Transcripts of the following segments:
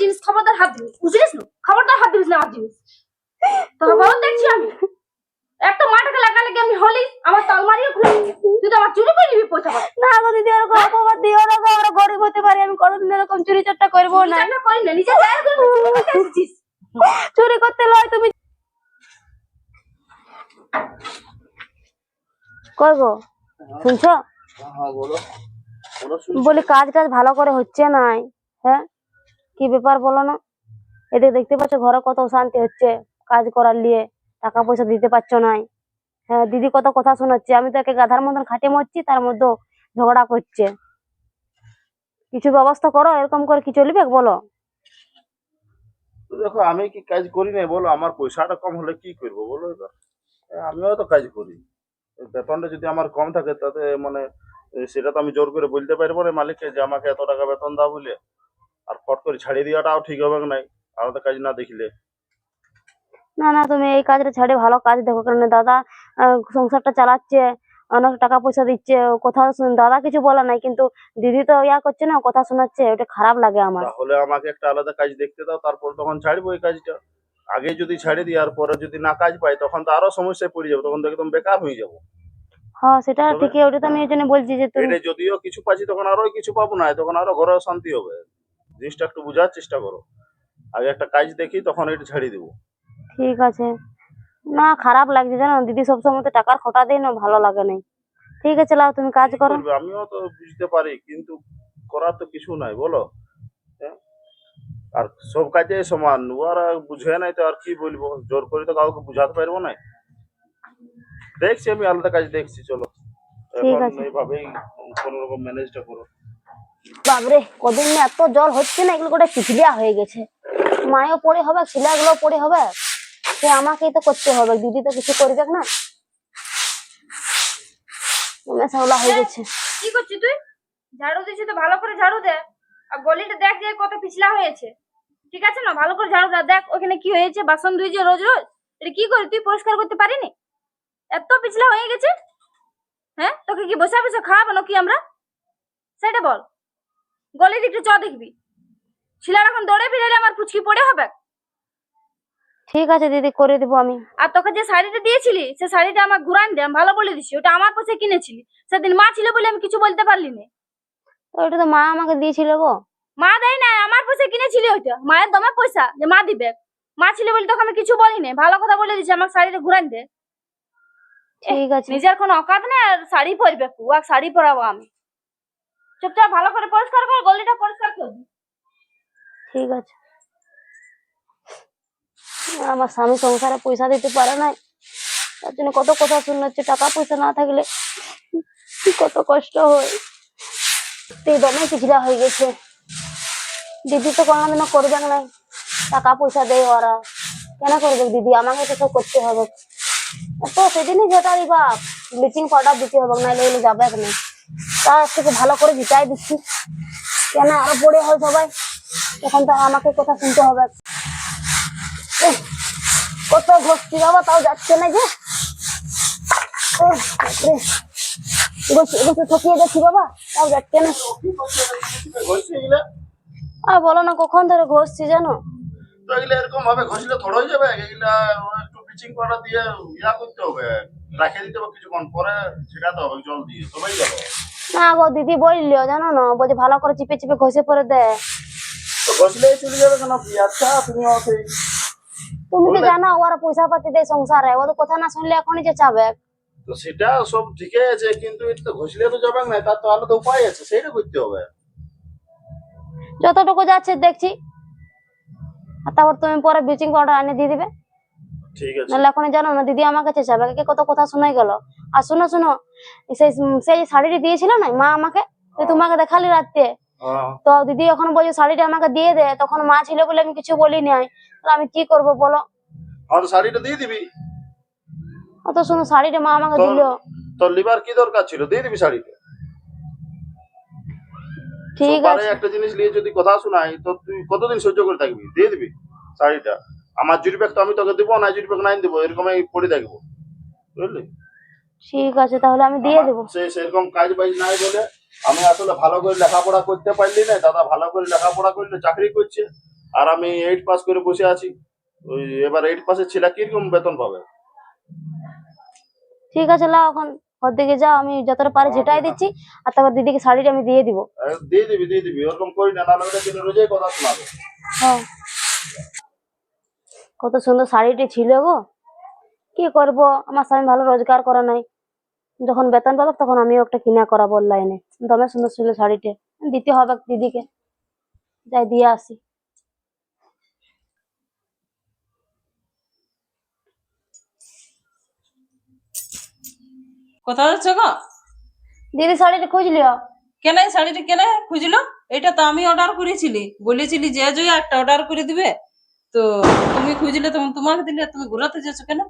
জিনিস খবরদার হাত দিবি। বুঝলিস না? খবরদার হাত দিবিস না আমার জিনিস। তোকে বল দেখছি আমি। একটা মাটাকে লাগালে আমি হলি আমার তলমারিও খুলে তুই তো আমার চুরি করে নিবি পয়সা না গো দিদি ওরকম অপবাদ দিও না গো আমরা গরিব হতে পারি আমি কোনোদিন এরকম চুরি চারটা করব না। না করি না নিজে গায়ে করে চুরি করতে লয় তুমি। কই গো? শুনছো? হ্যাঁ বলো। বলো শুনছি। বলি কাজ টাজ ভালো করে হচ্ছে নাই হ্যাঁ? কি ব্যাপার বলো না? এদের দেখতে পাচ্ছ ঘরে কত অশান্তি হচ্ছে কাজ করার নিয়ে টাকা পয়সা দিতে পারছ নাই হ্যাঁ দিদি কত কথা শোনাচ্ছে। আমি তো একে গাধার মতন খাটে মরছি, তার মধ্যে ঝগড়া করছে। কিছু ব্যবস্থা করো, এরকম করে কি চলবে বলো? দেখো, আমি কি কাজ করি না বলো? আমার পয়সাটা কম হলে কি করব বলো এবার? আমিও তো কাজ করি। বেতনটা যদি আমার কম থাকে, তাতে মানে সেটা তো আমি জোর করে বলতে পারব না মালিককে যে আমাকে এত টাকা বেতন দাও বলে। আর ফট করে ছাড়িয়ে দেওয়াটাও ঠিক হবে নাই? আলাদা কাজ না দেখলে। না না তুমি এই কাজটা ছেড়ে ভালো কাজ দেখো কারণ দাদা সংসারটা চালাচ্ছে অনেক টাকা পয়সা দিচ্ছে কথা শুন দাদা কিছু বলে নাই কিন্তু দিদি তো ইয়া করছে না কথা শোনাচ্ছে ওটা খারাপ লাগে আমার। তাহলে আমাকে একটা আলাদা কাজ দেখতে দাও তারপর তখন ছাড়বো এই কাজটা। আগে যদি ছাড়ে দিই আর পরে যদি না কাজ পাই তখন তো আরও সমস্যায় পড়ে যাব তখন তো একদম বেকার হয়ে যাব। হ্যাঁ সেটা ঠিকই ওটা তো আমি এই জন্য বলছি যে তুমি যদিও কিছু পাচ্ছি তখন আরও কিছু পাবো না তখন আরও ঘরে শান্তি হবে। জিনিসটা একটু বোঝার চেষ্টা করো। আগে একটা কাজ দেখি তখন এটা ছাড়িয়ে দেবো। ঠিক আছে। না খারাপ লাগছে জানো? দিদি সবসময় তো টাকার খোটা দেয় না ভালো লাগে নাই ঠিক আছে লাও তুমি কাজ করো। আমিও তো বুঝতে পারি কিন্তু করার তো কিছু নাই বলো। হ্যাঁ? আর সব কাজে সমান ওরা বুঝে নাই তো আর কি বলব? জোর করে তো কাউকে বুঝাতে পারব না। দেখছি আমি আলাদা কাজ দেখছি চলো। ঠিক আছে। এইভাবেই কোনো রকম ম্যানেজটা করো। বাবরে কদিন না এত জল হচ্ছে না এগুলো গোটা চিচলিয়া হয়ে গেছে। মায়ও পড়ে হবে ছেলেগুলো পড়ে হবে। সে আমাকেই তো করতে হবে দিদি তো কিছু করবে না। মেশাওলা হয়ে গেছে। কি করছিস তুই? ঝাড়ু দিছিস তো ভালো করে ঝাড়ু দে। আর গলিটা দেখ যে কত পিছলা হয়েছে। ঠিক আছে না? ভালো করে ঝাড়ু দে দেখ ওখানে কি হয়েছে বাসন ধুইছে রোজ রোজ। এটা কি করে তুই পরিষ্কার করতে পারিনি? এত পিছলা হয়ে গেছে? হ্যাঁ? তোকে কি বসে বসে খাওয়াবো নাকি আমরা? সেটা বল। গলির একটু চ দেখবি। ছিলার এখন দৌড়ে ফিরে আমার পুচকি পড়ে হবে? ঠিক আছে দিদি করে দিব আমি। আর তোকে যে শাড়িটা দিয়েছিলি সে শাড়িটা আমার ঘুরান দে আমি ভালো বলে দিছি। ওটা আমার পয়সা কিনেছিলি। সেদিন মা ছিল বলে আমি কিছু বলতে পারলি না। ওটা তো মা আমাকে দিয়েছিল গো। মা দেয় না আমার পয়সা কিনেছিলি ওইটা। মায়ের দমে পয়সা যে মা দিবে। মা ছিল বলে তোকে আমি কিছু বলি না ভালো কথা বলে দিছি আমার শাড়িটা ঘুরান দে। ঠিক আছে। নিজের কোনো অকাত আর শাড়ি পরবে কু আর শাড়ি পরাবো আমি। চুপচাপ ভালো করে পরিষ্কার কর, গলিটা পরিষ্কার কর ঠিক আছে। আমার স্বামী সংসারে পয়সা দিতে পারে নাই। তার জন্য কত কথা শুনাচ্ছে টাকা পয়সা না থাকলে কত কষ্ট হয়। তুই দমে পিছলা হয়ে গেছে। দিদি তো কোনোদিনও করবে না। টাকা পয়সা দেয় ওরা। কেন করবে দিদি? আমাকে তো সব করতে হবে। তো সেদিনই যেটা বাপ ব্লিচিং পাউডার দিতে হবে, নাহলে যাবে না। তার থেকে ভালো করে জিতাই দিচ্ছি। কেন আরও পড়ে হয় সবাই? এখন তো আমাকে কথা শুনতে হবে। কত ঘষছি বাবা, তাও যাচ্ছে না যে। ঠকিয়ে যাচ্ছে না। আর বলো না, কখন ধরে ঘষছি জানো? এরকম ঘষলে থোড়া হয়ে যাবে? এগুলা একটু ব্লিচিং পাউডার দিয়ে ইয়া করতে হবে। রাখে দিতে হবে কিছুক্ষণ, পরে ছিটাতে হবে, জল দিয়ে তবেই যাবে। না গো দিদি বললিও জানো না বলছে ভালো করে চিপে চিপে ঘষে পরে দে। ঘষলেই চলে যাবে কেন? আচ্ছা তুমি সেই তুমি তো জানো ওরা পয়সা পাতি দেয় সংসারে ওদের কথা না শুনলে এখনই যে চাবে। তো সেটা সব ঠিকই আছে কিন্তু এটা তো ঘষলে তো যাবে না তার তো আলাদা উপায় আছে সেইটা করতে হবে। যতটুকু যাচ্ছে দেখছি। আর তারপর তুমি পরে ব্লিচিং পাউডার এনে দিয়ে দিবে। ঠিক আছে। নাহলে এখন জানো না দিদি আমার কাছে যাবে। কত কথা শোনাই গেল? আর শোনো শোনো সেই সেই শাড়িটা দিয়েছিল না মা আমাকে তুই তোমাকে দেখালি রাত্রে? হ্যাঁ। তো দিদি এখন বলছে শাড়িটা আমাকে দিয়ে দে তখন মা ছিল বলে আমি কিছু বলি নাই। আমি কি করব বলো? আর শাড়িটা দিয়ে দিবি? অত শোনো শাড়িটা মা আমাকে দিল। তোর লিবার কি দরকার ছিল? দিয়ে দিবি শাড়িটা? ঠিক আছে। একটা জিনিস নিয়ে যদি কথা শোনাই তো তুই কতদিন সহ্য করে থাকবি? দিয়ে দিবি শাড়িটা? আমার জুড়ি ব্যাগ তো আমি তোকে দিব না জুড়ি ব্যাগ নাই দিব এরকমই পড়ে থাকব। বুঝলি? ঠিক আছে তাহলে আমি দিয়ে দেবো। সে সেরকম কাজ বাজ নাই বলে আমি আসলে ভালো করে লেখাপড়া করতে পারলি না দাদা ভালো করে লেখাপড়া করলে চাকরি করছে আর আমি এইট পাস করে বসে আছি। ওই এবার এইট পাসের ছেলে কীরকম বেতন পাবে? ঠিক আছে লাও এখন ঘর দিকে যাও আমি যতটা পারি যেটাই দিচ্ছি আর তারপর দিদিকে শাড়িটা আমি দিয়ে দিব। দিয়ে দিবি দিয়ে দিবি ওরকম করি না নাহলে ওটা কিনে রোজই কথা শোনাবে। হ্যাঁ। কত সুন্দর শাড়িটি ছিল গো। কি করব? আমার স্বামী ভালো রোজগার করে নাই। যখন বেতন পাবো তখন আমিও একটা কিনা করাবো অনলাইনে দমে সুন্দর ছিল শাড়িটা। দিতে হবে দিদিকে। যাই দিয়ে আসি। কোথাও যাচ্ছ গো? দিদি শাড়িটা খুঁজলিও? কেন শাড়িটা কেন খুঁজলো? এটা তো আমি অর্ডার করেছিলি। বলেছিলি যে যে একটা অর্ডার করে দিবে। তো তুমি খুঁজলে তখন তোমাকে দিলে তুমি ঘুরাতে যাচ্ছ কেন?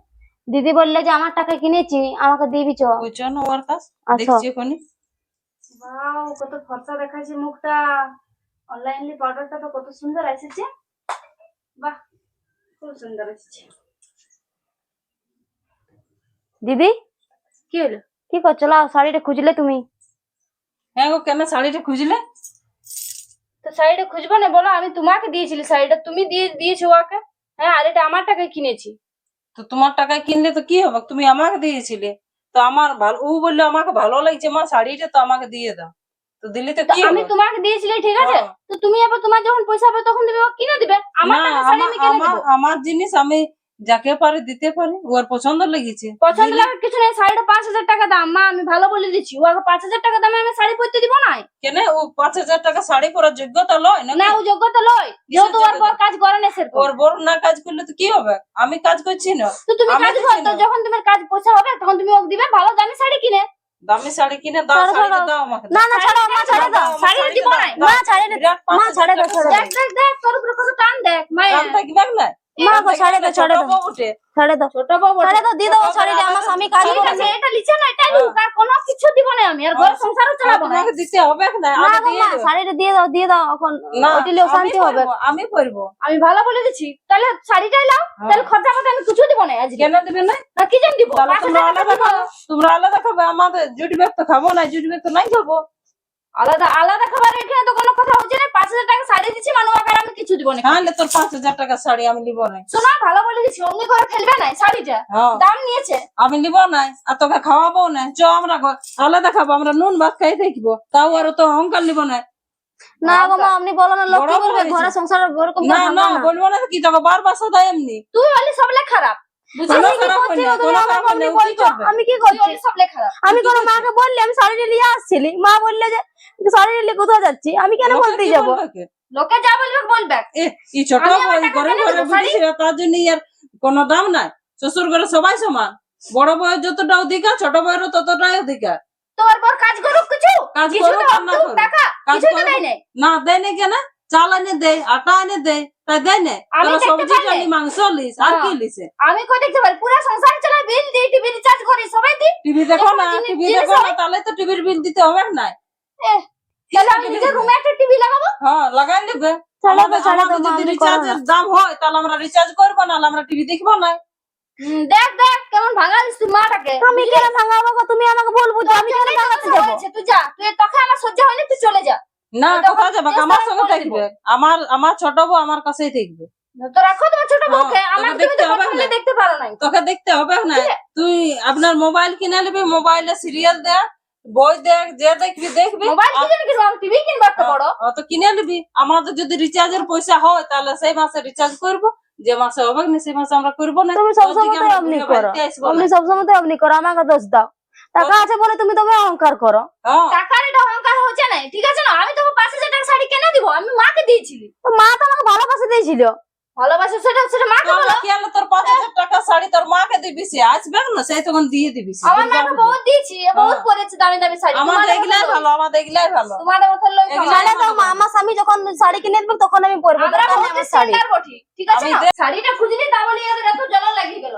দিদি বললে যে আমার টাকা কিনেছি আমাকে দিবি চ ওই জন্য ওর কাজ আসো। দেখছি এখনই। ওয়াও কত ফর্সা দেখাচ্ছে মুখটা। অনলাইনলি পাউডারটা তো কত সুন্দর এসেছে। বাহ খুব সুন্দর এসেছে। দিদি? কি হলো? কি করছ? শাড়িটা খুঁজলে তুমি। হ্যাঁ গো কেন শাড়িটা খুঁজলে? তো শাড়িটা খুঁজবো না বলো আমি তোমাকে দিয়েছিলি শাড়িটা তুমি দিয়ে দিয়েছ ওকে? হ্যাঁ আর এটা আমার টাকায় কিনেছি। তো তোমার টাকায় কিনলে তো কি হবে? তুমি আমাকে দিয়েছিলে। তো আমার ভালো ও বলল আমাকে ভালো লাগছে মা শাড়িটা তো আমাকে দিয়ে দাও। তো দিলে তো কি আমি তোমাকে দিয়েছিলি ঠিক আছে? হ্যাঁ। তো তুমি আবার তোমার যখন পয়সা হবে তখন তুমি কিনে দিবে। আমার টাকা শাড়ি আমি কিনে আমার আমার জিনিস আমি যাকে পারে দিতে পারে ওর পছন্দ লেগেছে। পছন্দ লাগার কিছু নেই শাড়িটা পাঁচ হাজার টাকা দাম। মা আমি ভালো বলে দিচ্ছি ও আগে পাঁচ হাজার টাকা দামে আমি শাড়ি পরতে দিব না কেন? ও পাঁচ হাজার টাকা শাড়ি পরার যোগ্যতা লয় না না ও যোগ্যতা লয়। যেহেতু ওর? বর কাজ করে না সেরকম। ওর বড় না কাজ করলে তো কি হবে? আমি কাজ করছি না। তো তুমি কাজ দিচ্ছি করো তো যখন তোমার কাজ পয়সা হবে তখন তুমি ওকে দিবে ভালো দামি শাড়ি কিনে। দামি শাড়ি কিনে দাও ছাড়ো। দাও আমাকে। না না ছাড়ো মা ছাড়ে দাও শাড়ি দিব না। মা ছাড়ে দাও মা ছাড়ে দাও দেখ দেখ দেখ তোর উপরে কত টান দেখ মা দাম থাকবে না মা গো ছাড়ে দাও ছাড়ে দাও। ছাড়ে দাও। ছোট বউ ছাড়ে দাও দিয়ে দাও শাড়িটা আমার স্বামী কাজ করে এটা লিচে না এটা নিক আর কোনো কিছু দিব না আমি আর ঘর সংসারও চালাবো না। তোমাকে দিতে হবে না আমি দিয়ে শাড়িটা দিয়ে দাও দিয়ে দাও এখন শান্তি হবে। আমি পরবো। আমি ভালো বলে দিচ্ছি তাহলে শাড়িটাই লাও তাহলে খরচা পাতে আমি কিছু দিব না আজকে। কেন দিবে না? না কি জানি দিব? তোমরা আলাদা। খাব তোমরা আলাদা খাবে আমাদের জুট ব্যাগ তো খাব না জুট ব্যাগ তো নাই খাব। আলাদা আলাদা খাবার এখানে তো কোনো কথা হচ্ছে না। পাঁচ হাজার টাকা শাড়ি দিচ্ছি মানুষ আকার আমি কিছু দিব না। তাহলে তোর পাঁচ হাজার টাকা শাড়ি আমি নিবো না। শোনা ভালো বলে দিচ্ছি অমনি করে ফেলবে না শাড়িটা হ্যাঁ। দাম নিয়েছে। আমি নিবো না আর তোকে খাওয়াবো না। চ আমরা আলাদা খাব আমরা নুন ভাত খাই দেখব তাও আর তো অহংকার নিবো না। না গো মা আপনি বলো না লোক কি বলবে? ঘরে সংসার ওরকম না না না। বলব না কি তোকে বারবার সাদা এমনি। তুই হলি সবলে খারাপ। আমি কি করছি? কোনো? আমি মাকে বললি আমি শাড়িটা নিয়ে আসছিলি। মা বললে যে শাড়ি নিয়ে কোথাও যাচ্ছি? আমি কেন বলতে যাব? লোকে যা বলবে বলবে এ, ই ছোট ঘরে তার জন্য আর কোনো দাম নাই। শ্বশুর ঘরে সবাই সমান। বড় বউয়ের যতটা অধিকার ছোট বউয়েরও ততটাই অধিকার। তোর বর কাজ করুক কিছু? কাজ কিছু করুক না অর্থ, করুক। টাকা কাজ কিছু তো করুক। দেয় নাই। না দেয় না কেন? চাল এনে দেয় আটা এনে দেয় তাই দেয় না আমি সবজি চালি মাংস লিস আর কি। লিসে আমি কই দেখতে পারি? পুরো সংসার চালাই বিল দিই টিভি রিচার্জ করি সবাই দিই টিভি দেখো না টিভি দেখো না তাহলে তো টিভির বিল দিতে হবে না তাহলে আমি নিজের রুমে একটা টিভি লাগাবো? হ্যাঁ লাগাই নেবে। ছাড়ো তো, আমাদের ছাড়ো তো, আমাদের মা, যদি রিচার্জের দাম হয় তাহলে আমরা রিচার্জ করব না আমরা টিভি দেখব না দেখ দেখ কেমন ভাঙালিস তুই মাটাকে আমি কেন ভাঙাবো তুমি আমাকে বলব যে আমি কেন ভাঙাতে যাব? তুই যা। তুই তোকে আমার সহ্য হয়নি তুই চলে যা। না কোথাও যাবে আমার সঙ্গে থাকবে। আমার আমার ছোট বউ আমার কাছেই থাকবে। তো রাখো তোমার ছোট হ্যাঁ, বউকে। তোকে তুমি তো হবে প্রথমে না। দেখতে পারো নাই। তোকে দেখতে হবে না। তুই আপনার মোবাইল কিনে নিবি মোবাইলে সিরিয়াল দেখ বই দেখ যে দেখবি দেখবি। মোবাইল কি জানি কিনবো টিভি কিনবো একটা বড়। তো কিনে নিবি। আমাদের যদি রিচার্জের পয়সা হয় তাহলে সেই মাসে রিচার্জ করব। যে মাসে হবে না সেই মাসে আমরা করব না। তুমি সবসময় অমনি করো। সবসময় অমনি করো আমাকে দোষ দাও। টাকা আছে বলে তুমি তবে অহংকার করো। হ্যাঁ, এটা অহংকার ঠিক আছে না? আমি তোকে পাঁচ হাজার টাকা শাড়ি কেনে দিব? আমি মাকে দিয়েছিলি। তো মা তো আমাকে ভালোবাসা দিয়েছিল। ভালোবাসে সেটা সেটা মাকে বলো। কি হলো তোর পাঁচ হাজার টাকা শাড়ি তোর মাকে দিবি সে আসবে না সেই তখন দিয়ে দিবি সে। আমার মাকে বহুত দিয়েছি বহুত হ্যাঁ। পরেছে দামি দামি শাড়ি। আমাদের তোমাদের এগুলাই ভালো আমাদের এগুলাই ভালো। লই। তোমাদের লই এগুলাই তো মা- আমার স্বামী যখন শাড়ি কিনে দেবে তখন আমি পরবো। আমরা বহুত আমার শাড়ি। ঠিক আছে শাড়িটা খুঁজলি তা বলি এদের এত জ্বালা লাগিয়ে গেল।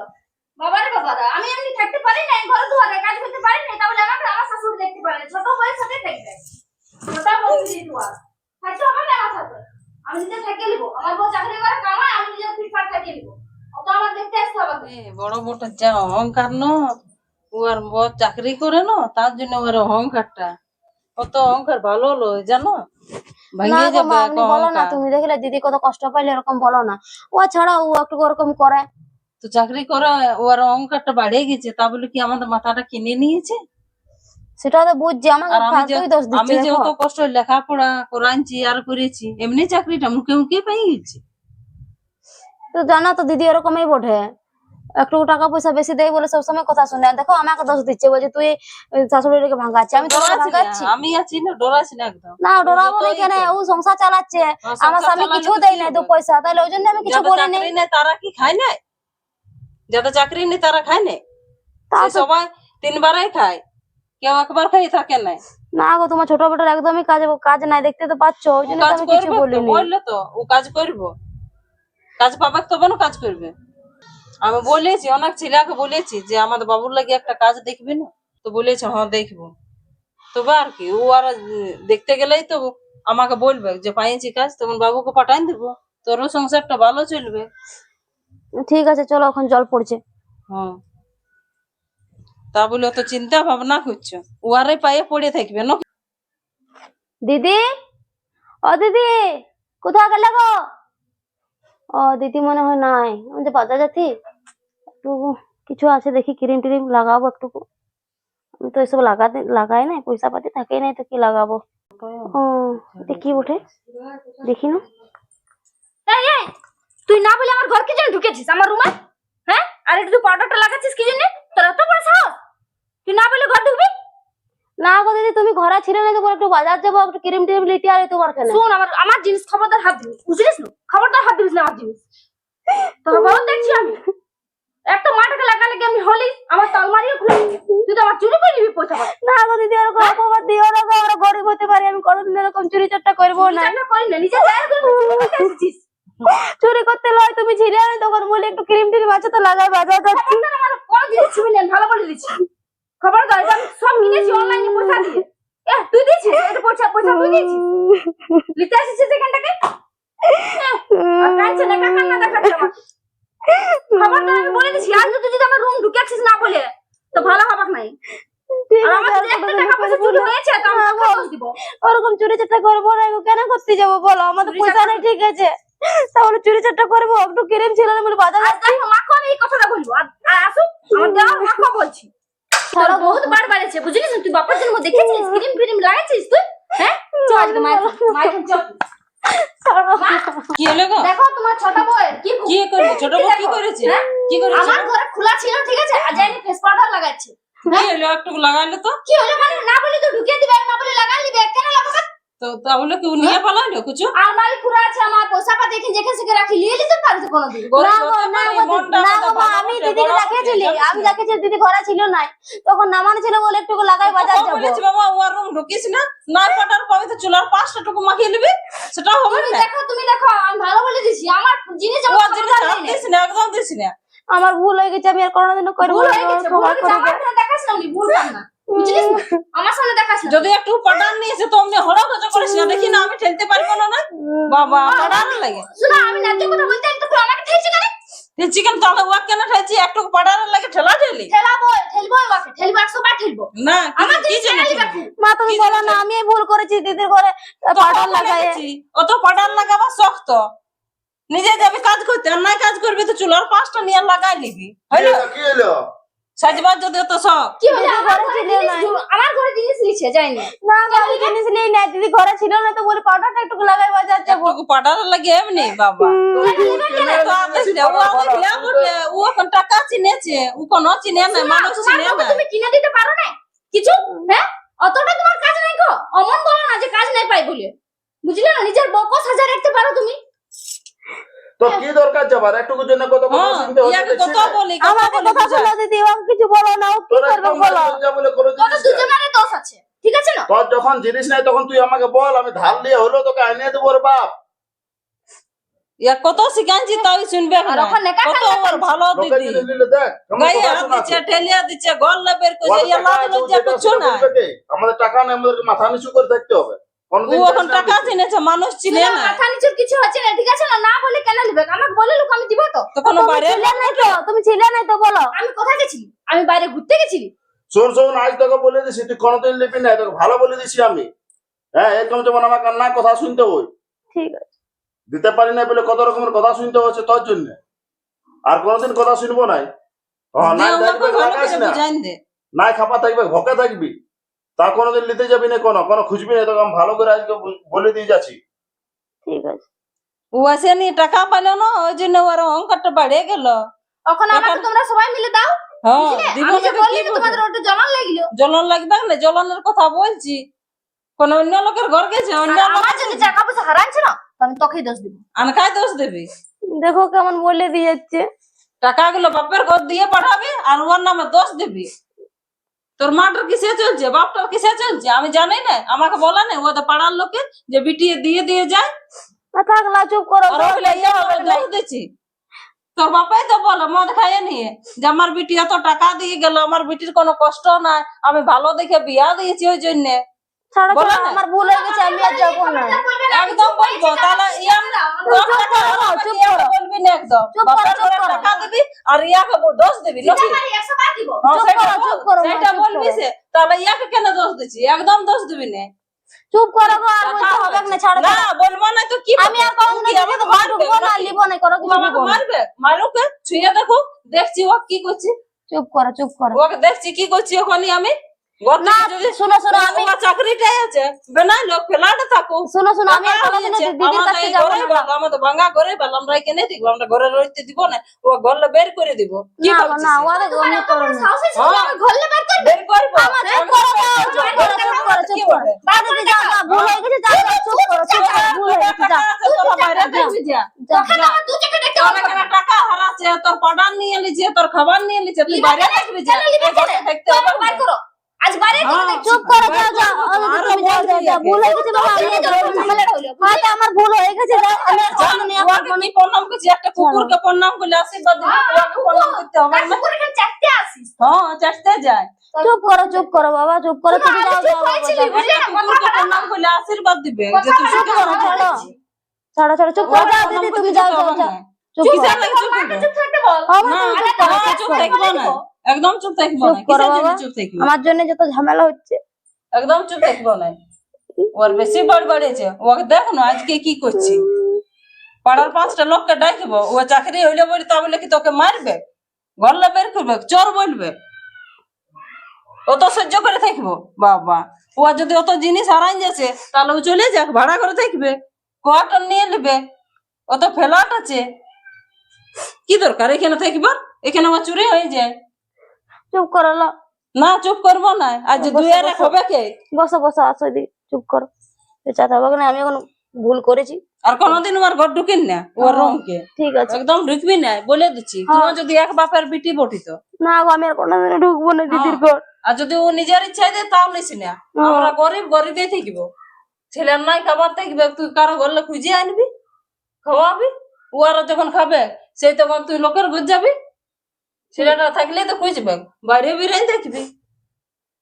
বাবারে বাবারা আমি এমনি থাকতে পারি না ঘরে দুয়ারে কাজ করতে পারি না তাহলে আমাকে আমার শাশুড়ি দেখতে পারে ছোট বউয়ের সাথে থাকবে থাকতে হবে না আমার সাথে আমি নিজে থেকে নিবো। আমার বউ চাকরি করে কামায় আমি নিজে ফিটফাট থাকিয়ে নিবো। অত আমার দেখতে আসতে হবে বড় বউটা যা অহংকার ন। ও আর চাকরি করে না তার জন্য ওর অহংকারটা। কত অঙ্কার ভালো হলো জানো? না গো মা আপনি বলো না তুমি দেখলে দিদি কত কষ্ট পাইলে এরকম বলো না। ও ছাড়া ও একটু ওরকম করে। তো চাকরি করা ওর অঙ্কারটা বাড়িয়ে গেছে তা বলে কি আমাদের মাথাটা কিনে নিয়েছে? সেটা তো বুঝছি আমাকে আমি ফালতুই দোষ আমি দিচ্ছে যে দেখো। অত কষ্ট লেখাপড়া করাইছি আর করেছি এমনি চাকরিটা মুখে মুখে পেয়ে গেছি। তো জানা তো দিদি এরকমই বটে। একটু টাকা পয়সা বেশি দেয় বলে সবসময় কথা শুনে। দেখো আমাকে দোষ দিচ্ছে বলছে তুই শাশুড়িকে ভাঙাচ্ছি আমি তোমাকে না, ভাঙাচ্ছি। আমি আছি না ডরাচ্ছি না একদম। না ডরাবো না কেন? ও সংসার চালাচ্ছে। আমার আমার স্বামী কিছু তো দেয় নাই দু পয়সা। তাহলে ওই জন্য আমি কিছু চাকরি নেই তারা কি খায় নাই? যাদের চাকরি নেই তারা খায় তা সবাই তিনবারই খায়। কেউ একবার খাই থাকে না না গো তোমার ছোট বেটার একদমই কাজ কাজ নাই দেখতে তো পাচ্ছ ওই জন্য কাজ আমি কিছু করবে বলিনি। বললে তো ও কাজ করব। কাজ পাবে তবে না কাজ করবে। আমি বলেছি অনেক ছেলেকে বলেছি যে আমাদের বাবুর লাগে একটা কাজ দেখবি না? তো বলেছে হ্যাঁ দেখব। তবে আর কি ও আর দেখতে গেলেই তো আমাকে বলবে যে পাইছি কাজ তখন বাবুকে পাঠাই দেবো। তোরও সংসারটা ভালো চলবে। ঠিক আছে চলো এখন জল পড়ছে। হ্যাঁ। তা বলে অত চিন্তা ভাবনা করছ? উয়ারে পায়ে পড়ে থাকবে না দিদি? ও দিদি কোথায় গেলে গো? ও দিদি মনে হয় নাই। আমি যে বাজার যাচ্ছি একটু কিছু আছে দেখি ক্রিম টিরিম লাগাবো একটু। আমি তো এসব লাগাতে লাগাই নাই পয়সা পাতি থাকেই নাই তো কি লাগাবো? ও এটা কি ওঠে দেখি না। তুই না বলে আমার ঘর কি জন্য ঢুকেছিস? আমার রুমে? হ্যাঁ? আর একটু পাউডারটা লাগাচ্ছিস কি জন্য? তোর এত বড় সাহস? তুই না বলে ঘর ঢুকবি? না গো দিদি তুমি ঘরে ছিলে না তো বলে একটু বাজার যাব একটু ক্রিম টিরিম লিতে আর তোমার কেন। শোন আমার আমার জিনিস খবরদার হাত দিবি। বুঝলিস না? খবরদার হাত দিবিস না আমার জিনিস। তোর বড় দেখছি আমি। একটা মাটাকে লাগালে কি আমি হলি আমার তালমারিও খুলে তুই তো আমার চুরি করে নিবি পয়সা না গো দিদি ওরকম অপবাদ দিও না গো আমরা গরিব হতে পারি আমি কোনোদিন এরকম চুরি চারটা করব না। করি না নিজে চুরি করতে লয় তুমি ছিলে না তখন বলে একটু ক্রিম টিরিম আছে তো লাগাই বাজার যাচ্ছি কোনো জিনিস ছুঁই নেন ভালো বলে দিচ্ছি। খবরদার এটা আমি সব কিনেছি অনলাইনে পয়সা দিয়ে। এ তুই দিয়েছিস? এটা পয়সা পয়সা তুই দিয়েছিস? নিতে আসিস এখানটাকে আর কাঁদছে না কান্না দেখাচ্ছে আমার খবরদার আমি বলে দিচ্ছি আজ তুই যদি আমার রুম ঢুকেছিস না বলে তো ভালো হবাক নাই। ঠিক আর আছে, আমার আর একটা টাকা পয়সা চুরি হয়েছে তো আমি তোকে দিব। ওরকম চুরি চারটা করব না কেন করতে যাব বলো? আমাদের পয়সা নেই ঠিক আছে। তাহলে চুরি চারটা করব একটু ক্রিম ছিল না বলে বাজার মাকে আমি এই কথাটা বলব। আসুক আমার দেওয়া মাকে বলছি। তোর বহুত বার বাড়েছে বুঝলিস না? তুই বাপের জন্য দেখেছিস? ক্রিম ফিরিম লাগাইছিস তুই? হ্যাঁ? চল আজকে মায়ের মায়ের চল। মা, কি হলো গো? দেখো তোমার ছোট বউয়ের কি কি করবে? ছোট বউ কি করেছে? হ্যাঁ? কি করেছে? আমার ঘরে খোলা ছিল ঠিক আছে? আজ আমি ফেস পাউডার লাগাচ্ছি। কি হলো? একটু লাগাইলে তো? কি হলো মানে? না বলে তো ঢুকিয়ে দিবে না বলে লাগা নিবে কেন লাগাবে? তো তাহলে নিয়ে পালাইলো কিছু আলমারি খুলে আছে আমার পয়সা পাতি এখানে যেখানে সেখানে রাখি নিয়ে নিতে কোনোদিন। না গো না গো না গো মা, আমি দিদিকে আমি দিদি ঘরে ছিল নাই। তখন নামানো ছিল বলে একটু লাগাই বাজার যাব। বলেছি বাবা ওর রুম ঢুকিস না না পাটার পাবে তো চুলার পাঁচটা টুকু মাখিয়ে নিবি সেটা হবে না। দেখো তুমি দেখো আমি ভালো বলে দিছি আমার জিনিস আমার জিনিস। দিস না একদম দিস না। আমার ভুল হয়ে গেছে আমি আর কোনোদিনও করব ভুল না হয়ে গেছে ভুল হয়ে গেছে আমার দেখাস না ভুল না বুঝলিস? আমার সামনে দেখাস যদি একটু পাটার নিয়েছে তো অমনি হড়া গজা করিস না দেখি না আমি ঠেলতে পারব না না? বাবা পাটার লাগে। শোনো আমি ন্যায্য কথা বলতে একটু আমাকে ঠেলছি কেন? চিকেন তাহলে ও কেন ঠেলছি? একটু পাটার লাগে ঠেলা ঠেলি। ঠেলাবো ঠেলবো ওকে ঠেলবো একশো বার ঠেলবো। না আমার কি? বাকি মা তুমি বলো না আমি ভুল করেছি দিদির ঘরে পাউডার লাগাই অত পাটার লাগাবা শক্ত। নিজে যাবে কাজ করতে আর নাই কাজ করবি তো চুলার পাঁচটা নিয়ে লাগাই নিবি। হইল? কি হলো? সাজবার যদি অত শখ কি হলো? আমার ঘরে ঘরে ছিল জিনিস না। আমার ঘরে জিনিস নিচ্ছে যায়নি না গো, আমি জিনিস নেই না দিদি ঘরে ছিল না তো বলে পাউডারটা একটু লাগাই বাজার যাব। একটু পাটার লাগে এমনি বাবা। তো আদেশ ও এখন টাকা চিনেছে ও কোনো চিনে না মানুষ চিনে না। তুমি কিনে দিতে পারো না কিছু? হ্যাঁ? অতটা তোমার কাজ নাই গো। অমন বলো না যে কাজ নাই পাই বলে। বুঝলে না? নিজের বকো সাজা রাখতে পারো তুমি। তো কি দরকার যাবার? একটুকুর জন্য কত কথা হ্যাঁ, শুনতে হচ্ছে কত বলি আমাকে কথা বুঝা। দিদি ও কিছু বলো না ও কি করবে বলো? যা বলে করে কত জিনিস নেই। দুজনের দোষ আছে ঠিক আছে না? তোর যখন জিনিস নাই তখন তুই আমাকে বল আমি ধার দিয়ে হলো তোকে আনিয়ে দেবো রে বাপ। ইয়া কত শিখাইছি তাই শুনবে না। ওখানে কত ওর ভালো দিদি। দিচ্ছে ঠেলিয়া দিচ্ছে বের করে ইয়া টাকা লজ্জা কিছু না? আমাদের টাকা নেই আমাদেরকে মাথা নিচু করে থাকতে হবে। ও এখন টাকা চিনেছে মানুষ চিনে না। মাথা নিচুর কিছু হচ্ছে না ঠিক আছে না? না বলে কেন নিবে? আমাকে বলে লোক আমি দিব তো। বাইরে নাই তো তুমি ছিলে নাই তো বলো। আমি কোথায় গেছিলি আমি বাইরে ঘুরতে গেছিলি? শোন শোন আজ তোকে বলে দিছি তুই কোনোদিন লিপি না তোকে ভালো বলে দিছি আমি। হ্যাঁ এরকম যেমন আমার কান্না কথা শুনতে হয়। ঠিক আছে। দিতে পারি না বলে কত রকমের কথা শুনতে হচ্ছে তোর জন্য? আর কোনোদিন কথা শুনব নাই? নাই খাপা থাকবে ভকে থাকবি। তা কোনোদিন নিতে যাবি না কোনো কোনো খুঁজবি না তোকে আমি ভালো করে আজকে বলে দিয়ে যাচ্ছি। ঠিক আছে। ও আসে নিয়ে টাকা পাইলো না ওই জন্য ওর অঙ্কটা বাড়ে গেল। এখন আমাকে তোমরা সবাই মিলে দাও। হ্যাঁ? দিব তোমাদের ওটা জমা লাগল। জ্বলন লাগবে না জ্বলনের কথা বলছি। কোন অন্য লোকের ঘর গেছে অন্য লোক আমার যদি টাকা পয়সা হারাচ্ছে না আমি তোকেই দোষ দিব। আনকায় দোষ দেবি? দেখো কেমন বলে দিয়ে যাচ্ছে টাকাগুলো বাপের ঘর দিয়ে পাঠাবি আর ওর নামে দোষ দিবি। তোর মাটার কিসে চলছে? বাপটার কিসে চলছে? আমি জানি না। আমাকে বলে না ওদের পাড়ার লোকে যে বিটিয়ে দিয়ে দিয়ে যায়। থাকলা চুপ করো তো, তোর বাপাই তো বলে মদ খাইয়ে নিয়ে। যে আমার বিটি এত টাকা দিয়ে গেল আমার বিটির কোনো কষ্ট নাই। আমি ভালো দেখে বিয়া দিয়েছি ওই জন্য। ছাড়ো বলো ছাড়ো না। আমার ভুল হয়ে গেছে আমি আর যাব না। একদম বলব তাহলে একদম। টাকা দিবি আর ইয়াকে দোষ দিবি নাকি একশো বার দিব। হ্যাঁ, চুপ সেটা করো, বল, চুপ করো, মা, সেটা চুপ বলবি সে তাহলে ইয়াকে কেন দোষ দিচ্ছি? একদম দোষ দিবি না। চুপ করো গো আর বলতে হবে না ছাড়ো। না বলব না তো কি আমি আর কখনো কি তো ঘর ঢুকবো না লিবো না করো ও আমাকে মারবে মারুকে ছুঁয়ে দেখো দেখছি ও কি করছি। চুপ করো চুপ করো। ওকে দেখছি কি করছি ওখানে আমি। না থেকে যদি শোনো শোনো আমি চাকরিটাই আছে। বেনাই লোক ফেলাটে থাকো। শোনো শোনো আমি আর টাকা কোনোদিনও দিদির কাছে এই না। ভালো, আমাদের ভাঙা ঘরে ভালো, আমরা এখানে দেখব আমরা ঘরে রইতে দিব না ও ঘরে বের করে দিব। কি না গো, ভাবছিস? না ওদের করো না। সাহসে ছিল হ্যাঁ। আমি ঘরলে বার করবে? বের করব। আমার করো গো, চুপ করো চুপ করো চুপ করো বলে? দিদি যাও যাও ভুল হয়ে গেছে যাও যাও চুপ করো চুপ করো ভুল হয়ে গেছে যাও। টাকা তোরা বাইরে যা। দেখতে হবে। টাকা নিয়ে লিছে, তোর খাবার নিয়ে লিছে, তুই বাইরে দেখবি যা। হবে করো। আজ থেকে হ্যাঁ, চুপ করো যাও যাও তুমি যাও যাও। ভুল হয়ে গেছে বাবা আমি হয়তো আমার ভুল হয়ে গেছে যাও আমি নিয়ে ওকে কি প্রণাম করছি? একটা কুকুরকে প্রণাম করলে আশীর্বাদ দিবি, ওকে প্রণাম করতে হবে না। কুকুর এখানে চারটে আসিস হ্যাঁ, চাটতে যায়। চুপ করো চুপ করো বাবা চুপ করো তুমি আমি যাও চুপ যাও? কুকুরকে প্রণাম করলে আশীর্বাদ দিবে যে তুই চুপ করো থাকবি। ছাড়ো ছাড়ো চুপ করো যাও দিদি তুমি যাও যাও চুপ করো চুপ থাকতে বল না, তুমি চুপ। থাকব না। একদম চুপ থাকব না কিসের জন্য চুপ থাকব? আমার জন্য যত ঝামেলা হচ্ছে। একদম চুপ থাকব না। ওর বেশি বড় বাড়িয়েছে ওকে দেখ না আজকে কি করছি? পাড়ার পাঁচটা লোককে ডাকবো ও চাকরি হইলে বলি তা বলে কি তোকে মারবে? গল্লা বের করবে চোর বলবে। অত সহ্য করে থাকব। বাবা ও যদি অত জিনিস হারাই যাচ্ছে তাহলে ও চলে যাক ভাড়া করে থাকবে। কোয়ার্টার নিয়ে নেবে। অত ফ্ল্যাট আছে। কি দরকার? এখানে থাকবার এখানে আমার চুরি হয়ে যায়। চুপ করো লো। না চুপ করব না। আজ দুই আর এক হবে কে? বসো বসো আসো এদিকে চুপ করো। চাতে হবে না আমি এখন ভুল করেছি। আর কোনোদিন ওর ঘর ঢুকিন না ওর হ্যাঁ। রুমকে? ঠিক আছে। একদম ঢুকবি না বলে দিচ্ছি। হ্যাঁ। তুই যদি এক বাপের বিটি বটিত। না গো আমি আর কোনোদিনও ঢুকবো না দিদির হ্যাঁ। ঘর। আর যদি ও নিজের ইচ্ছায় দেয় তাও নিস না। হ্যাঁ। আমরা গরিব গরিবে থাকব। ছেলের নাই খাবার থাকবে তুই কারও ঘরলে খুঁজে আনবি খাওয়াবি ও আর যখন খাবে সেই তখন তুই লোকের ঘর যাবি। ছেলেটা থাকলে তো খুঁজবে বাইরে বেরিয়ে দেখবি।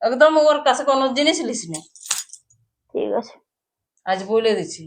একদম ওর কাছে কোনো জিনিস লিস না ঠিক আছে। আজ বলে দিচ্ছি।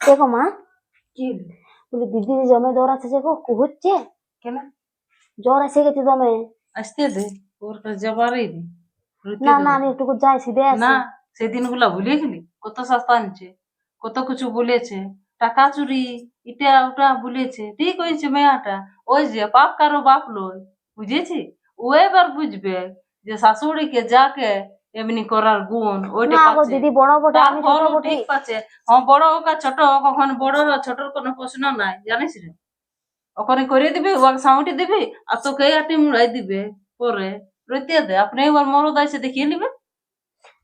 দেখো মা। কি? বলি দিদি জমে জ্বর আছে যে গো হচ্ছে? কেন? জ্বর এসে গেছে জমে। আসতে দে ওর কাছে যাবারই না দে। না আমি একটু যাই সিধে আসি। না সেদিনগুলা ভুলে গেলি কত সস্তা আনছে কত কিছু বলেছে টাকা চুরি এটা ওটা বলেছে ঠিক হয়েছে মেয়াটা। ওই যে বাপ কারও বাপ লই বুঝেছি? ও এবার বুঝবে যে শাশুড়িকে যাকে এমনি করার গুণ ওইটা পাচ্ছে। দিদি বড় বটে আমি ছোট পাচ্ছে। হ্যাঁ বড় হোক আর ছোট হোক ওখানে বড় ছোটর কোনো প্রশ্ন নাই জানিস রে। ওখানে করে দিবি ওকে সাউন্ড দিবি আর তোকে আটি মুড়াই দিবে পরে রইতে দে। আপনি এবার মরদ আছে দেখিয়ে নিবে।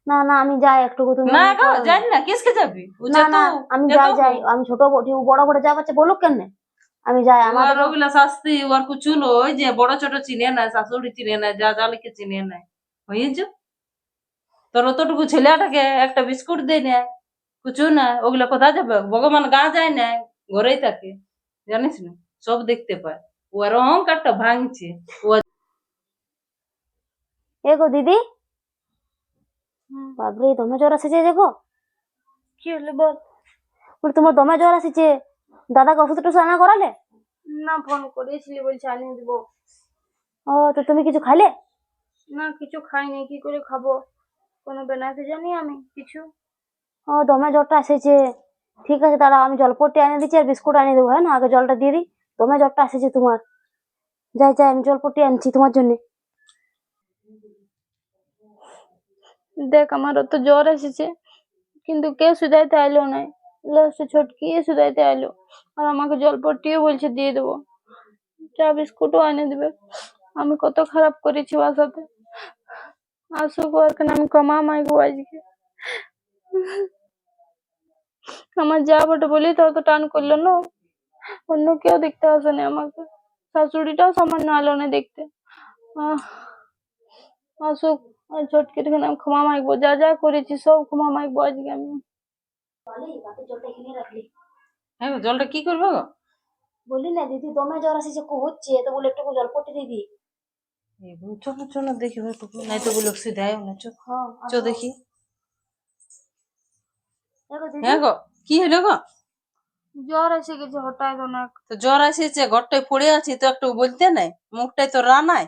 না না আমি যাই একটু তুমি না গো করো না। জানি না কিসকে যাবি? না না আমি যাই যাই আমি ছোট বটি বড় বটে যা পাচ্ছে বলুক কেন আমি যাই আমাদের ওর ওগুলা শাস্তি ওর কুচুলো ওই যে বড় ছোট চিনে না শাশুড়ি চিনে না যা জালিকে চিনে না হয়ে যা। তোর অতটুকু ছেলেটাকে একটা বিস্কুট দে না কিছু না ওগুলো কোথায় যাবে? ভগবান গা যায় না ঘরেই থাকে জানিস না? সব দেখতে পায়। ও আর অহংকারটা ভাঙছে। ও এ গো দিদি। বাবরে দমে জ্বর আসেছে দেখো কি হলো বল? বলে তোমার দমে জ্বর আসেছে দাদাকে ওষুধ টষুধ আনা করালে? না ফোন করেছিলি বলছে আনিয়ে দেবো। ও তো তুমি কিছু খাইলে? না কিছু খাইনি কি করে খাব? কোনো বেনাতে জানি আমি কিছু? ও দমে জ্বরটা এসেছে। ঠিক আছে দাঁড়াও আমি জলপট্টি এনে দিচ্ছি আর বিস্কুট এনে দেবো হ্যাঁ? না আগে জলটা দিয়ে দিই। দমে জ্বরটা এসেছে তোমার। যাই যাই আমি জলপট্টি আনছি তোমার জন্য। দেখ আমার তো জ্বর এসেছে কিন্তু কেউ শুধাইতে আইলো নাই লাস্টে ছটকি শুধাইতে আইলো। আর আমাকে জলপট্টিও বলছে দিয়ে দেবো। চা বিস্কুটও এনে দিবে। আমি কত খারাপ করেছি বাসাতে। আসুক আর কেন আমি কমা মাইগো আজকে আমার যা বটে বলি তাও তো টান করল না অন্য কেউ দেখতে আসেনি আমাকে শাশুড়িটাও সামান্য আলো না দেখতে আহ আসুক আর ছটকির খানে আমি ক্ষমা মাগবো যা যা করেছি সব ক্ষমা মাগবো আজকে আমি জলটা রাখলি হ্যাঁ জলটা কি করব গো বললি না দিদি দমে জ্বর আসেছে কো হচ্ছে তো বলে একটু জলপট্টি দিদি চলো চলো দেখি নাই তো সিধায় না চো হ্যাঁ চো দেখি। হ্যাঁ গো কি হলো গো? জ্বর এসে গেছে হঠাৎ অনেক। তো জ্বর আসেছে ঘরটায় পড়ে আছি তো একটু বলতে নাই মুখটাই তো রানায়।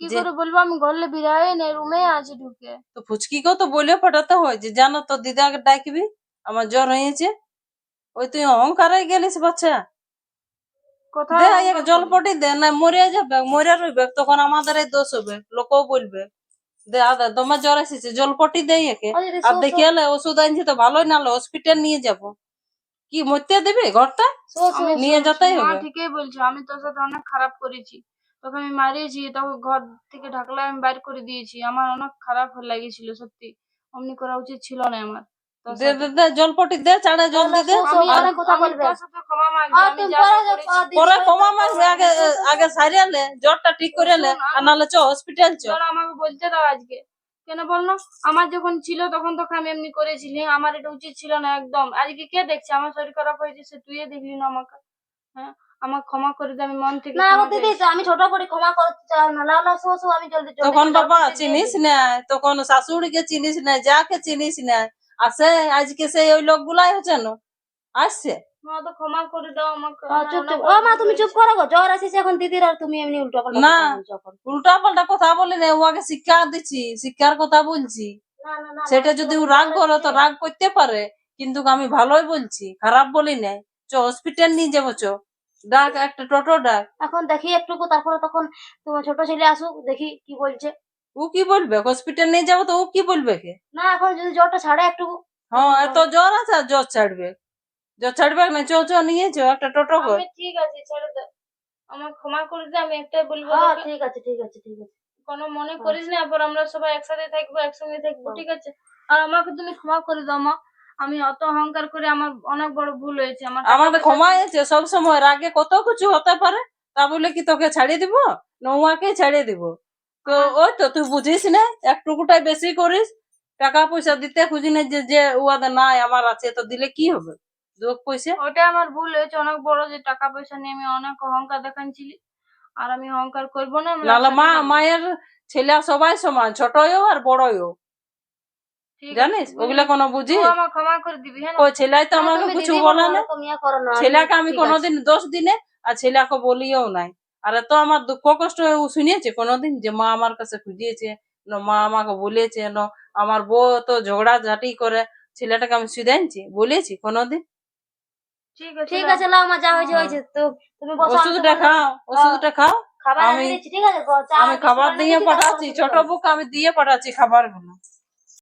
কি করে বলব আমি ঘরলে বিরাই নেই রুমে আছি ঢুকে। তো ফুচকিকেও তো বলে পাঠাতে হয় যে জানো তো দিদাকে ডাকবি আমার জ্বর হয়েছে। ওই তুই অহংকারে গেলিস বাচ্চা। কোথায় দে না মরে যাবে মরে রইবে তখন আমাদের এই দোষ হবে লোকও বলবে। দে আদা তোমার জ্বর এসেছে জল পটি দে একে। আর দেখে এলে ওষুধ আনছি তো ভালোই না হসপিটাল নিয়ে যাব। কি মরতে দিবি ঘরটা? নিয়ে যেতেই হবে। ঠিকই বলছে আমি তোর সাথে অনেক খারাপ করেছি। তোকে আমি মারিয়েছি তোকে ঘর থেকে ঢাকলা আমি বাইর করে দিয়েছি আমার অনেক খারাপ লাগেছিল সত্যি। অমনি করা উচিত ছিল না আমার। দে। দে দে জল পটি দে চাড়া জল দি দে। আমি কথা বলবে। হ্যাঁ, পরে কমা আগে আগে সারিয়ালে জ্বরটা ঠিক আর নাহলে চ হসপিটাল চ। চলো আমাকে বলতে দাও আজকে। কেন বলল আমার যখন ছিল তখন তোকে আমি এমনি করেছিলি। আমার এটা উচিত ছিল না একদম। আজকে কে দেখছে? আমার শরীর খারাপ হয়েছে সে তুই দেখলি না আমাকে। হ্যাঁ আমার ক্ষমা করে দে আমি মন থেকে না গো দিদি আমি ছোট করে ক্ষমা করতে চাও না। আমি জলদি তখন বাবা চিনিস না তখন শাশুড়িকে চিনিস না যাকে চিনিস না। আসে আজকে সেই ওই লোকগুলাই হচ্ছে না। আসছে? তো ক্ষমা করে দাও আমাকে। ও, চুপ চুপ। মা তুমি চুপ করো গো। জ্বর আসিছে এখন দিদির আর তুমি এমনি উল্টো পাল্টা না। কথা উল্টা পাল্টা কথা বলি না ওকে শিক্ষা দিচ্ছি শিক্ষার কথা বলছি। না না না সেটা যদি ও রাগ তো রাগ করতে পারে। কিন্তু আমি ভালোই বলছি খারাপ বলি না চ হসপিটাল নিয়ে যাব চ। ডাক একটা টোটো ডাক। এখন দেখি একটুকু তারপরে তখন তোমার ছোট ছেলে আসুক দেখি কি বলছে। ও কি বলবে? হসপিটাল নিয়ে যাব তো ও কি বলবে কে? না এখন যদি জ্বরটা ছাড়ে একটু হ্যাঁ এত জ্বর আছে আর জ্বর ছাড়বে। ছাড়বে না চ চ নিয়ে চ একটা টোটো কর। আমি ঠিক আছে ছেড়ে দে। আমার ক্ষমা করে দে আমি একটাই বলব হ্যাঁ ঠিক আছে ঠিক আছে ঠিক আছে। কোনো মনে করিস না পর আমরা সবাই একসাথে থাকব একসঙ্গে থাকব ঠিক আছে? আর আমাকে তুমি ক্ষমা করে দাও মা। আমি অত অহংকার করে আমার অনেক বড় ভুল হয়েছে আমার টাকা আমাদের ক্ষমা আছে সব সময় রাগে কত কিছু হতে পারে তা বলে কি তোকে ছাড়িয়ে দিব? না উহাকে ছাড়িয়ে দিব। তো ওই তো তুই বুঝিস না একটুকুটাই বেশি করিস টাকা পয়সা দিতে খুঁজি না যে যে উহাদের নাই আমার আছে তো দিলে কি হবে? দুঃখ পয়সা ওটা আমার ভুল হয়েছে অনেক বড় যে টাকা পয়সা নিয়ে আমি অনেক অহংকার দেখাচ্ছিলি আর আমি অহংকার করব না নাহলে মা মায়ের ছেলে সবাই সমান ছোটও আর বড়ও ঠিক জানিস? ওগুলা কোনো তুই ক্ষমা করে দিবি হ্যাঁ না? ছেলাই তো আমাকে কিছু বলে না। করো না ছেলেকে আমি কোনোদিন দোষ দিনে আর ছেলেকে বলিও নাই। আর এত আমার দুঃখ কষ্ট ও শুনিয়েছে কোনোদিন যে মা আমার কাছে খুঁজিয়েছে না মা আমাকে বলেছে না আমার বউ তো ঝগড়া ঝাঁটি করে ছেলেটাকে আমি শুধাইছি বলেছি কোনোদিন। ঠিক আছে ঠিক লাও। আছে লাও মা যা হয়েছে হ্যাঁ। হয়েছে। তো তুমি বসো ওষুধটা খাও ওষুধটা খাও। খাবার আমি- দিয়েছি ঠিক আছে আমি খাবার দিয়ে পাঠাচ্ছি ছোট বুক আমি দিয়ে পাঠাচ্ছি খাবারগুলো